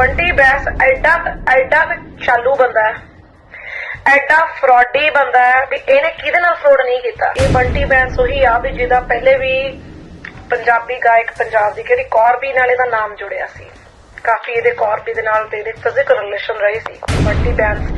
ਬੰਟੀ ਬੈਸ ਐਡਾ ਐਡਾ ਚਾਲੂ ਬੰਦਾ ਹੈ। ਐਡਾ ਫਰਾਡੀ ਬੰਦਾ ਹੈ ਵੀ ਇਹਨੇ ਕਿਹਦੇ ਨਾਲ ਫਰਾਡ ਨਹੀਂ ਕੀਤਾ। ਇਹ ਬੰਟੀ ਬੈਸ ਉਹੀ ਆ ਵੀ ਜਿਹਦਾ ਪਹਿਲੇ ਵੀ ਪੰਜਾਬੀ ਗਾਇਕ ਪੰਜਾਬ ਦੀ ਕਿਹੜੀ ਕੌਰਬੀ ਨਾਲ ਇਹਦਾ ਨਾਮ ਜੁੜਿਆ ਸੀ। ਕਾਫੀ ਇਹਦੇ ਕੌਰਬੀ ਦੇ ਨਾਲ ਤੇ ਇਹਦੇ ਫਿਜ਼ੀਕਲ ਰਿਲੇਸ਼ਨ ਰਹੀ ਸੀ। ਬੰਟੀ ਬੈਂਸ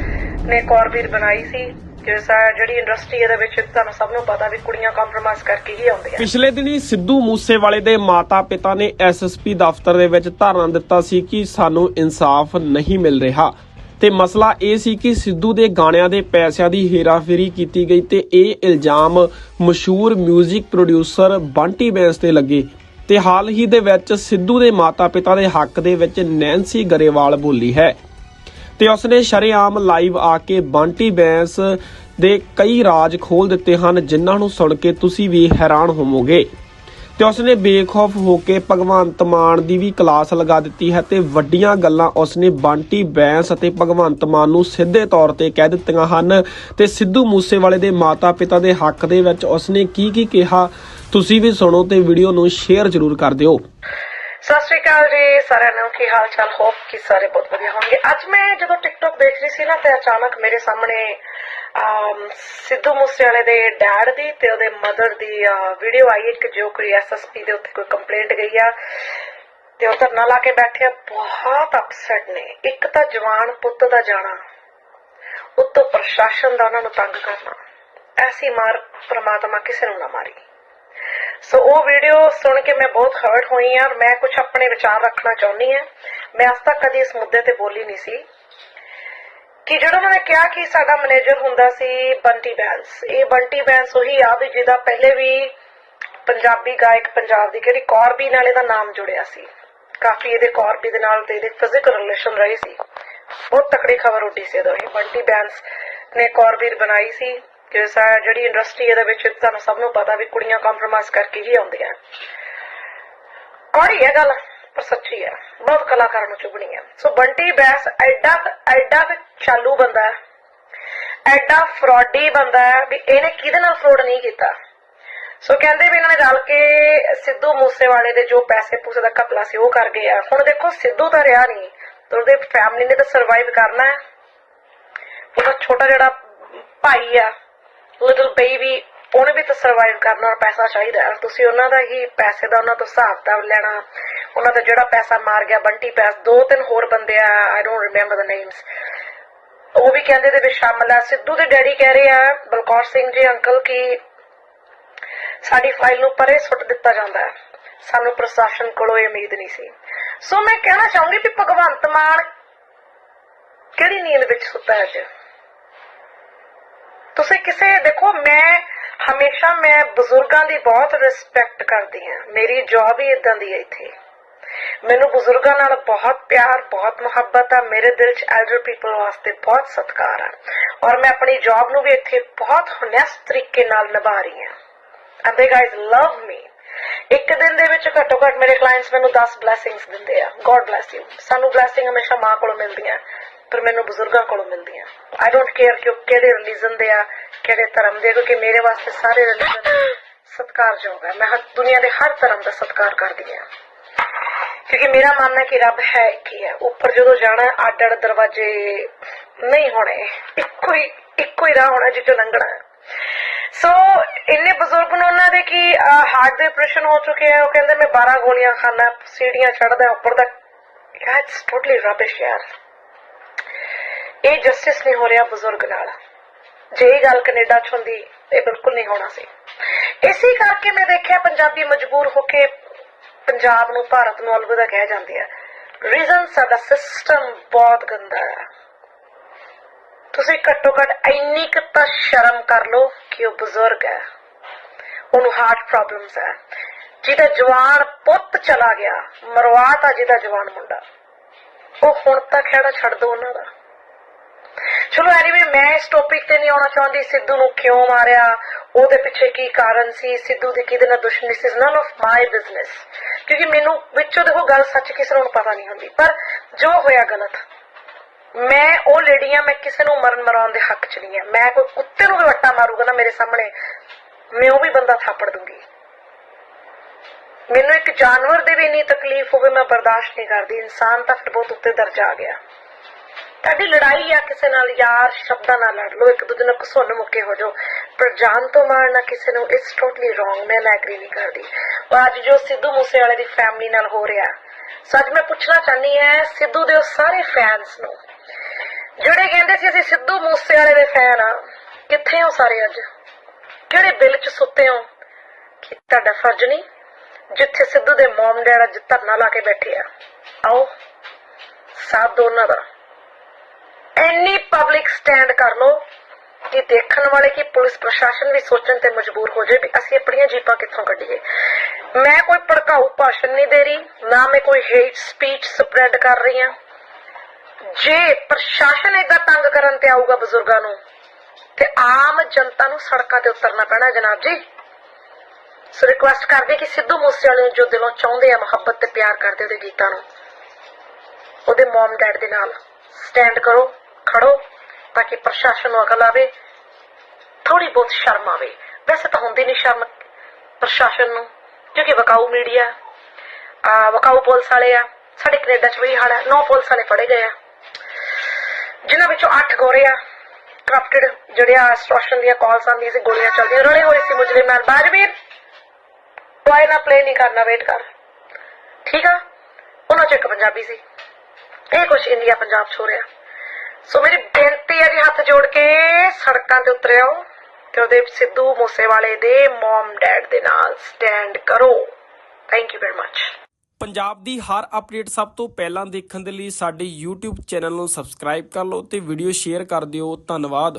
ਨੇ ਕੌਰਬੀ ਬਣਾਈ ਸੀ। ਜਿਸ ਜਿਹੜੀ ਇੰਡਸਟਰੀ ਇਹਦੇ ਵਿੱਚ ਤੁਹਾਨੂੰ ਸਭ ਨੂੰ ਪਤਾ ਵੀ ਕੁੜੀਆਂ ਕੰਪਰੋਮਾਈਜ਼ ਕਰਕੇ ਹੀ ਆਉਂਦੀਆਂ। ਪਿਛਲੇ ਦਿਨੀ ਸਿੱਧੂ ਮੂਸੇਵਾਲੇ ਦੇ ਮਾਤਾ-ਪਿਤਾ ਨੇ ਐਸਐਸਪੀ ਦਫ਼ਤਰ ਦੇ ਵਿੱਚ ਧਰਨਾ ਦਿੱਤਾ ਸੀ ਕਿ ਸਾਨੂੰ ਇਨਸਾਫ ਨਹੀਂ ਮਿਲ ਰਿਹਾ। ਤੇ ਮਸਲਾ ਇਹ ਸੀ ਕਿ ਸਿੱਧੂ ਦੇ ਗਾਣਿਆਂ ਦੇ ਪੈਸਿਆਂ ਦੀ ਹੇਰਾਫੇਰੀ ਕੀਤੀ ਗਈ ਤੇ ਇਹ ਇਲਜ਼ਾਮ ਮਸ਼ਹੂਰ 뮤직 ਪ੍ਰੋਡਿਊਸਰ ਬੰਟੀ ਬੈਂਸ ਤੇ ਲੱਗੇ। ਤੇ ਹਾਲ ਹੀ ਦੇ ਵਿੱਚ ਸਿੱਧੂ ਦੇ ਮਾਤਾ-ਪਿਤਾ ਦੇ ਹੱਕ ਦੇ ਵਿੱਚ ਨੈਂਸੀ ਗਰੇਵਾਲ ਬੋਲੀ ਹੈ। ਤੇ ਉਸਨੇ ਸ਼ਰੇਆਮ ਲਾਈਵ ਆ ਕੇ ਬੰਟੀ ਬੈਂਸ ਦੇ ਕਈ ਰਾਜ ਖੋਲ ਦਿੱਤੇ ਹਨ, ਜਿਨ੍ਹਾਂ ਨੂੰ ਸੁਣ ਕੇ ਤੁਸੀਂ ਵੀ ਹੈਰਾਨ ਹੋਵੋਗੇ। ਤੇ ਉਸਨੇ ਬੇਖੌਫ ਹੋ ਕੇ ਭਗਵੰਤ ਮਾਨ ਦੀ ਵੀ ਕਲਾਸ ਲਗਾ ਦਿੱਤੀ ਹੈ ਤੇ ਵੱਡੀਆਂ ਗੱਲਾਂ ਉਸਨੇ ਬਾਂਟੀ ਬੈਂਸ ਅਤੇ ਭਗਵੰਤ ਮਾਨ ਨੂੰ ਸਿੱਧੇ ਤੌਰ ਤੇ ਕਹਿ ਦਿੱਤੀਆਂ ਹਨ। ਤੇ ਸਿੱਧੂ ਮੂਸੇਵਾਲੇ ਦੇ ਮਾਤਾ-ਪਿਤਾ ਦੇ ਹੱਕ ਦੇ ਵਿੱਚ ਉਸਨੇ ਕੀ ਕੀ ਕਿਹਾ, ਤੁਸੀਂ ਵੀ ਸੁਣੋ ਤੇ ਵੀਡੀਓ ਨੂੰ ਸ਼ੇਅਰ ਜ਼ਰੂਰ ਕਰ ਦਿਓ। ਸਤਿ ਸ਼੍ਰੀ ਅਕਾਲ ਜੀ, ਸਾਰਿਆਂ ਨੂੰ ਕੀ ਹਾਲ ਚਾਲ? ਹੋਪ ਕਿ ਸਾਰੇ ਬਹੁਤ ਵਧੀਆ ਹੋਣਗੇ। ਅੱਜ ਮੈਂ ਜਦੋਂ ਟਿਕਟੌਕ ਦੇਖ ਰਹੀ ਸੀ ਨਾ, ਤੇ ਅਚਾਨਕ ਮੇਰੇ ਸਾਹਮਣੇ ਸਿੱਧੂ ਮੂਸੇਵਾਲੇ ਦੇ ਡੈਡ ਦੀ ਤੇ ਉਹਦੇ ਮਦਰ ਦੀ ਵੀਡੀਓ ਆਈ ਇੱਕ, ਜੋ ਕੋਈ ਐਸਐਸਪੀ ਦੇ ਉੱਤੇ ਕੋਈ ਕੰਪਲੇਂਟ ਗਈ ਆ। ਤੇ ਉਹ ਧਰਨਾ ਲਾ ਕੇ ਬੈਠੇ ਬਹੁਤ ਅਪਸੈਟ ਨੇ। ਇੱਕ ਤਾਂ ਜਵਾਨ ਪੁੱਤ ਦਾ ਜਾਣਾ, ਉੱਤੋਂ ਪ੍ਰਸ਼ਾਸਨ ਦਾ ਉਹਨਾਂ ਨੂੰ ਤੰਗ ਕਰਨਾ। ਐਸੀ ਮਾਰ ਪ੍ਰਮਾਤਮਾ ਕਿਸੇ ਨੂੰ ਨਾ ਮਾਰੀ। ਸੋ ਉਹ ਵੀਡੀਓ ਸੁਣ ਕੇ ਮੈਂ ਬਹੁਤ ਹਰਟ ਹੋਈ ਆ ਮੈਂ ਕੁਝ ਆਪਣੇ ਵਿਚਾਰ ਰੱਖਣਾ ਚਾਹੁੰਦੀ ਆ ਮੈਂ ਅਜ ਤੱਕ ਕਦੀ ਇਸ ਮੁੱਦੇ ਤੇ ਬੋਲੀ ਨਹੀਂ ਸੀ ਕਿ ਜਿਹੜਾ ਉਹਨਾਂ ਕਿਹਾ ਕਿ ਸਾਡਾ ਮੈਨੇਜਰ ਹੁੰਦਾ ਸੀ ਬੰਟੀ ਬੈਂਸ, ਇਹ ਬੰਟੀ ਬੈਂਸ ਉਹੀ ਆ ਵੀ ਜਿਹਦਾ ਪਹਿਲੇ ਵੀ ਪੰਜਾਬੀ ਗਾਇਕ ਪੰਜਾਬ ਦੀ ਕਿਹੜੀ ਕੌਰਬੀ ਨਾਲ ਇਹਦਾ ਨਾਮ ਜੁੜਿਆ ਸੀ। ਕਾਫੀ ਇਹਦੇ ਕੌਰਬੀ ਦੇ ਨਾਲ ਤੇ ਇਹਦੇ ਫਿਜ਼ੀਕਲ ਰਿਲੇਸ਼ਨ ਰਹੀ ਸੀ। ਬਹੁਤ ਤਕੜੀ ਖਬਰ ਉੱਡੀ ਸੀ ਇਹਦਾ ਇਹ ਬੰਟੀ ਬੈਂਸ ਨੇ ਕੌਰਬੀ ਬਣਾਈ ਸੀ। ਜਿਸ ਜਿਹੜੀ ਇੰਡਸਟਰੀ ਇਹਦੇ ਵਿੱਚ ਤੁਹਾਨੂੰ ਸਭ ਨੂੰ ਪਤਾ ਵੀ ਕੁੜੀਆਂ ਕੰਪਰੋਮਾਈਜ਼ ਕਰਕੇ ਹੀ ਆਉਂਦੀਆਂ। ਕੌੜੀ ਹੈ ਗੱਲ, ਪਰ ਸੱਚੀ ਹੈ। ਬਹੁਤ ਕਲਾਕਾਰਾਂ ਨੂੰ ਚੁਭਣੀ ਹੈ ਸੋ ਬੰਟੀ ਬੈਸ ਐਡਾ ਐਡਾ ਚਾਲੂ ਬੰਦਾ ਹੈ। ਐਡਾ ਫਰਾਡੀ ਬੰਦਾ ਹੈ ਵੀ ਇਹਨੇ ਕਿਹਦੇ ਨਾਲ ਫਰਾਡ ਨਹੀਂ ਕੀਤਾ। ਸੋ ਕਹਿੰਦੇ ਵੀ ਇਹਨਾਂ ਨੇ ਰਲ ਕੇ ਸਿੱਧੂ ਮੂਸੇਵਾਲੇ ਦੇ ਜੋ ਪੈਸੇ ਪੂਸੇ ਦਾ ਘਪਲਾ ਸੀ ਉਹ ਕਰ ਗਏ ਆ। ਹੁਣ ਦੇਖੋ, ਸਿੱਧੂ ਤਾਂ ਰਿਹਾ ਨਹੀਂ। ਉਹਦੇ ਫੈਮਿਲੀ ਨੇ ਤਾਂ ਸਰਵਾਈਵ ਕਰਨਾ ਹੈ। ਉਹਦਾ ਛੋਟਾ ਜਿਹੜਾ ਭਾਈ ਆ ਲਿਟਲ ਬੇਬੀ ਉਹਨੇ ਵੀ ਤਾਂ ਸਰਵਾਈਵ ਕਰਨਾ ਔਰ ਪੈਸਾ ਚਾਹੀਦਾ ਹੈ। ਤੁਸੀਂ ਉਹਨਾਂ ਦਾ ਹੀ ਪੈਸੇ ਦਾ ਉਹਨਾਂ ਤੋਂ ਹਿਸਾਬ ਦਾ ਲੈਣਾ। ਉਹਨਾਂ ਦਾ ਜਿਹੜਾ ਪੈਸਾ ਮਾਰ ਗਿਆ, ਬੰਟੀ ਪੈਸ, ਦੋ ਤਿੰਨ ਹੋਰ ਬੰਦੇ ਆ I don't remember the names ਉਹ ਵੀ ਕਹਿੰਦੇ ਦੇ ਵਿੱਚ ਸ਼ਾਮਲ ਆ। ਸਿੱਧੂ ਦੇ ਡੈਡੀ ਕਹਿ ਰਹੇ ਆ, ਬਲਕੌਰ ਸਿੰਘ ਜੀ, ਅੰਕਲ, ਕੀ ਸਾਡੀ ਫਾਈਲ ਨੂੰ ਪਰੇ ਸੁੱਟ ਦਿੱਤਾ ਜਾਂਦਾ ਹੈ। ਸਾਨੂੰ ਪ੍ਰਸ਼ਾਸਨ ਕੋਲੋਂ ਇਹ ਉਮੀਦ ਨਹੀਂ ਸੀ। ਸੋ ਮੈਂ ਕਹਿਣਾ ਚਾਹੂੰਗੀ ਕਿ ਭਗਵੰਤ ਮਾਨ ਕਿਹੜੀ ਨੀਂਦ ਵਿੱਚ ਸੁੱਤਾ ਹੈ ਅੱਜ? ਤੁਸੀਂ ਕਿਸੇ, ਦੇਖੋ, ਮੈਂ ਹਮੇਸ਼ਾ ਮੈਂ ਬਜ਼ੁਰਗਾਂ ਦੀ ਬਹੁਤ ਰਿਸਪੈਕਟ ਕਰਦੀ ਹਾਂ। ਮੇਰੀ ਜੌਬ ਹੀ ਇਦਾਂ ਦੀ ਹੈ ਇੱਥੇ। ਮੈਨੂੰ ਬਜ਼ੁਰਗਾਂ ਨਾਲ ਬਹੁਤ ਪਿਆਰ, ਬਹੁਤ ਮੁਹੱਬਤ ਆ। ਮੇਰੇ ਦਿਲ 'ਚ ਐਲਡਰ ਪੀਪਲ ਵਾਸਤੇ ਬਹੁਤ ਸਤਿਕਾਰ ਆ। ਔਰ ਮੈਂ ਆਪਣੀ ਜੌਬ ਨੂੰ ਵੀ ਇੱਥੇ ਬਹੁਤ ਹੁਨੈਸਟ ਤਰੀਕੇ ਨਾਲ ਨਿਭਾ ਰਹੀ ਹਾਂ। And they guys love me ਇੱਕ ਦਿਨ ਦੇ ਵਿੱਚ ਘੱਟੋ ਘੱਟ ਮੇਰੇ ਕਲਾਇੰਟਸ ਮੈਨੂੰ 10 ਬਲੇਸਿੰਗਸ ਦਿੰਦੇ ਆ। ਗੋਡ ਬlesਸ ਯੂ ਸਾਨੂੰ ਬਲੇਸਿੰਗ ਹਮੇਸ਼ਾ ਮਾਂ ਕੋਲੋਂ ਮਿਲਦੀਆਂ। ਪਰ ਮੈਨੂੰ ਬਜ਼ੁਰਗਾਂ ਕੋਲੋਂ ਮਿਲਦੀਆਂ। ਆਈ ਡੋਨਟ ਕੇਅਰ ਕਿ ਉਹ ਕਿਹੜੇ ਰਿਲੀਜਨ ਦੇ ਆ, ਕਿਹੜੇ ਧਰਮ ਦੇ ਕਿਉਂਕਿ ਮੇਰੇ ਵਾਸਤੇ ਸਾਰੇ ਰਿਲੀਜਨ ਸਤਿਕਾਰਯੋਗ ਹੈ ਮੈਂ ਹਰ ਦੁਨੀਆ ਦੇ ਹਰ ਧਰਮ ਦਾ ਸਤਿਕਾਰ ਕਰਦੀ ਹਾਂ ਕਿਉਂਕਿ ਮੇਰਾ ਮੰਨਣਾ ਹੈ ਕਿ ਰੱਬ ਹੈ ਇੱਕ ਹੈ ਉੱਪਰ ਜਦੋਂ ਜਾਣਾ ਅੱਡ ਅੱਡ ਦਰਵਾਜ਼ੇ ਨਹੀਂ ਹੋਣੇ। ਇੱਕੋ ਹੀ ਇੱਕੋ ਹੀ ਰਾਹ ਹੋਣਾ ਜਿੱਥੋਂ ਲੰਘਣਾ ਹੈ। ਸੋ ਇੰਨੇ ਬਜ਼ੁਰਗ ਨੂੰ ਉਹਨਾਂ ਦੇ ਕੀ ਹਾਰਟ ਦੇ ਆਪਰੇਸ਼ਨ ਹੋ ਚੁੱਕੇ ਆ। ਉਹ ਕਹਿੰਦੇ, ਮੈਂ 12 ਗੋਲੀਆਂ ਖਾਣਾ ਸੀੜੀਆਂ ਚੜਦਾ ਉੱਪਰ ਦਾ ਇਟਸ ਟੋਟਲੀ ਰਬਿਸ਼ ਯਾਰ। ਇਹ ਜਸਟਿਸ ਨਹੀਂ ਹੋ ਰਿਹਾ ਬਜ਼ੁਰਗ ਨਾਲ। ਜੇ ਇਹ ਗੱਲ ਕੈਨੇਡਾ ਚ ਹੁੰਦੀ, ਇਹ ਬਿਲਕੁਲ ਨਹੀਂ ਹੋਣਾ ਸੀ। ਇਸੇ ਕਰਕੇ ਮੈਂ ਦੇਖਿਆ ਪੰਜਾਬੀ ਮਜਬੂਰ ਹੋ ਕੇ ਪੰਜਾਬ ਨੂੰ ਭਾਰਤ ਨੂੰ ਅਲਵਿਦਾ ਕਹਿ ਜਾਂਦੇ ਆ। ਰੀਜ਼ਨ ਸਾਡਾ ਸਿਸਟਮ ਬਹੁਤ ਗੰਦਾ ਹੈ ਤੁਸੀਂ ਘੱਟੋ ਘੱਟ ਇੰਨੀ ਕੁ ਤਾਂ ਸ਼ਰਮ ਕਰ ਲਓ ਕਿ ਉਹ ਬਜ਼ੁਰਗ ਹੈ ਉਹਨੂੰ ਹਾਰਟ ਪ੍ਰੋਬਲਮਸ ਹੈ ਜਿਹਦਾ ਜਵਾਨ ਪੁੱਤ ਚਲਾ ਗਿਆ, ਮਰਵਾਤਾ ਜਿਹਦਾ ਜਵਾਨ ਮੁੰਡਾ। ਉਹ ਹੁਣ ਤਾਂ ਖੜਾ ਛੱਡ ਦੋ ਉਹਨਾਂ ਦਾ। ਚਲੋ ਐਨੀਵੇ ਮੈਂ ਇਸ ਟੌਪਿਕ ਤੇ ਨਹੀਂ ਆਉਣਾ ਚਾਹੁੰਦੀ। ਸਿੱਧੂ ਨੂੰ ਕਿਉਂ ਮਾਰਿਆ? ਉਹਦੇ ਪਿੱਛੇ ਕੀ ਕਾਰਨ ਸੀ? ਸਿੱਧੂ ਦੀ ਕਿਹਦੇ ਨਾਲ ਦੁਸ਼ਮਣੀ ਸੀ? ਨਨ ਆਫ ਮਾਈ ਬਿਜ਼ਨਸ ਕਿਉਂਕਿ ਮੈਨੂੰ ਵਿੱਚੋਂ ਦੇਖੋ ਗੱਲ ਸੱਚ ਕਿਸੇ ਨੂੰ ਪਤਾ ਨਹੀਂ ਹੁੰਦੀ। ਪਰ ਜੋ ਹੋਇਆ ਗਲਤ, ਮੈਂ ਉਹ ਲੇਡੀ ਆ ਮੈਂ ਕਿਸੇ ਨੂੰ ਮਰਨ ਮਰਾਉਣ ਦੇ ਹੱਕ 'ਚ ਨਹੀਂ ਆ ਮੈਂ ਕੋਈ ਕੁੱਤੇ ਨੂੰ ਵੀ ਵੱਟਾ ਮਾਰੂਗਾ ਨਾ ਮੇਰੇ ਸਾਹਮਣੇ, ਮੈਂ ਉਹ ਵੀ ਬੰਦਾ ਥਾਪੜ ਦੂੰਗੀ। ਮੈਨੂੰ ਇੱਕ ਜਾਨਵਰ ਦੇ ਵੀ ਨਹੀਂ ਤਕਲੀਫ ਹੋਵੇ, ਮੈਂ ਬਰਦਾਸ਼ਤ ਨਹੀਂ ਕਰਦੀ। ਇਨਸਾਨ ਤਾਂ ਫਿਰ ਬਹੁਤ ਉੱਤੇ ਦਰਜਾ ਆ ਗਿਆ। ਤੁਹਾਡੀ ਲੜਾਈ ਆ, ਕਿਸੇ ਨਾਲ ਯਾਰ ਸ਼ਬਦਾਂ ਨਾਲ ਲੜ ਲਓ, ਇੱਕ ਦੂਜੇ ਨਾਲ ਘਸੁੰਨ ਮੁੱਕੇ ਹੋ ਜਾਓ। ਪਰ ਜਾਨ ਤੋਂ ਮਾਰਨਾ ਕਿਸੇ ਨੂੰ ਇਟਸ ਟੋਟਲੀ ਰੋਂਗ ਮੈਂ ਐਗਰੀ ਨਹੀਂ ਕਰਦੀ। ਔਰ ਅੱਜ ਜੋ ਸਿੱਧੂ ਮੂਸੇਵਾਲੇ ਦੀ ਫੈਮਿਲੀ ਨਾਲ ਹੋ ਰਿਹਾ, ਸੱਚ ਮੈਂ ਪੁੱਛਣਾ ਚਾਹਨੀ ਹੈ, ਸਿੱਧੂ ਦੇ ਸਾਰੇ ਫੈਨਸ ਨੂੰ, ਜਿਹੜੇ ਕਹਿੰਦੇ ਸੀ ਅਸੀਂ ਸਿੱਧੂ ਮੂਸੇਵਾਲੇ ਦੇ ਫੈਨ ਆ, ਕਿੱਥੇ ਹੋ ਸਾਰੇ ਅੱਜ? ਕਿਹੜੇ ਬਿੱਲ 'ਚ ਸੁੱਤੇ ਹੋ? ਕਿ ਤੁਹਾਡਾ ਫਰਜ਼ ਨਹੀਂ? ਜਿੱਥੇ ਸਿੱਧੂ ਦੇ ਮਮ ਡੈਡ ਅੱਜ ਧਰਨਾ ਲਾ ਕੇ ਬੈਠੇ ਆ। ਆਓ, ਸਾਥ ਦੋ ਉਹਨਾਂ ਦਾ। ਇੰਨੀ ਪਬਲਿਕ ਸਟੈਂਡ ਕਰ ਲੋ ਕਿ ਦੇਖਣ ਵਾਲੇ ਕਿ ਪੁਲਿਸ ਪ੍ਰਸ਼ਾਸਨ ਵੀ ਸੋਚਣ ਤੇ ਮਜਬੂਰ ਹੋ ਜਾਏ ਵੀ ਅਸੀਂ ਆਪਣੀਆਂ ਜੀਪਾਂ ਕਿੱਥੋਂ ਕੱਢੀਏ। ਮੈਂ ਕੋਈ ਭੜਕਾਊ ਭਾਸ਼ਣ ਨਹੀਂ ਦੇ ਰਹੀ, ਨਾ ਮੈਂ ਕੋਈ ਹੇਟ ਸਪੀਚ ਸਪਰੈਡ ਕਰ ਰਹੀ ਹਾਂ। ਜੇ ਪ੍ਰਸ਼ਾਸਨ ਏਦਾਂ ਤੰਗ ਕਰਨ ਤੇ ਆਊਗਾ ਬਜ਼ੁਰਗਾਂ ਨੂੰ, ਤੇ ਆਮ ਜਨਤਾ ਨੂੰ ਸੜਕਾਂ ਤੇ ਉਤਰਨਾ ਪੈਣਾ ਜਨਾਬ ਜੀ। ਸੋ ਰਿਕੁਐਸਟ ਕਰਦੇ ਕਿ ਸਿੱਧੂ ਮੂਸੇਵਾਲੇ ਨੂੰ ਜੋ ਦਿਲੋਂ ਚਾਹੁੰਦੇ ਆ ਮੁਹੱਬਤ ਤੇ ਪਿਆਰ ਕਰਦੇ ਉਹਦੇ ਗੀਤਾਂ ਨੂੰ, ਉਹਦੇ ਮਮ ਡੈਡ ਦੇ ਨਾਲ ਸਟੈਂਡ ਕਰੋ। ਖੜੋ ਤਾਂ ਕਿ ਪ੍ਰਸ਼ਾਸਨ ਨੂੰ ਅਕਲ ਆਵੇ। ਥੋੜੀ ਬਹੁਤ ਸ਼ਰਮ ਆਵੇ। ਵੈਸੇ ਤਾਂ ਹੁੰਦੀ ਨਹੀਂ ਸ਼ਰਮ ਪ੍ਰਸ਼ਾਸਨ ਨੂੰ, ਕਿਉਂਕਿ ਵਕਾਊ ਮੀਡੀਆ, ਆ, ਵਕਾਊ ਪੁਲਿਸ ਵਾਲੇ ਆ। ਸਾਡੇ ਕੈਨੇਡਾ ਚ ਵੀ ਹਾਲ ਹੈ। ਨੌ ਪੁਲਿਸ ਵਾਲੇ ਫੜੇ ਗਏ ਆ। ਜਿਨ੍ਹਾਂ ਵਿੱਚੋਂ 8 ਗੋਰੇ ਆ। ਕਰਪਟਡ ਜਿਹੜੇ ਆ ਐਕਸਟ੍ਰੈਕਸ਼ਨ ਦੀਆਂ ਕਾਲਸ ਆਉਂਦੀਆਂ ਸੀ, ਗੋਲੀਆਂ ਚੱਲਦੀਆਂ। ਰਲੇ ਹੋਏ ਸੀ ਮੁਜਲੇ ਮੈਨ ਬਾਜਵੀਰ ਟੋਏ ਨਾ ਪਲੇ ਨਹੀਂ ਕਰਨਾ ਵੇਟ ਕਰ। ਠੀਕ ਆ? ਉਹਨਾਂ ਚ ਇੱਕ ਪੰਜਾਬੀ ਸੀ। ਇਹ ਕੁਝ ਇੰਡੀਆ ਪੰਜਾਬ ਚ ਹੋ ਰਿਹਾ। ਸੋ ਮੇਰੀ ਬੇਨਤੀ ਹੈ ਜੀ ਹੱਥ ਜੋੜ ਕੇ ਸੜਕਾਂ ਤੇ ਉਤਰਿਓ ਤੇ ਉਹਦੇ ਸਿੱਧੂ ਮੂਸੇਵਾਲੇ ਦੇ ਮਮ ਡੈਡ ਦੇ ਨਾਲ ਸਟੈਂਡ ਕਰੋ। Thank you very much Punjab ਦੀ ਹਰ ਅਪਡੇਟ ਸਭ ਤੋਂ ਪਹਿਲਾਂ ਦੇਖਣ ਦੇ ਲਈ ਸਾਡੇ YouTube ਚੈਨਲ ਨੂੰ ਸਬਸਕ੍ਰਾਈਬ ਕਰ ਲਓ ਤੇ ਵੀਡੀਓ ਸ਼ੇਅਰ ਕਰ ਦਿਓ। ਧੰਨਵਾਦ।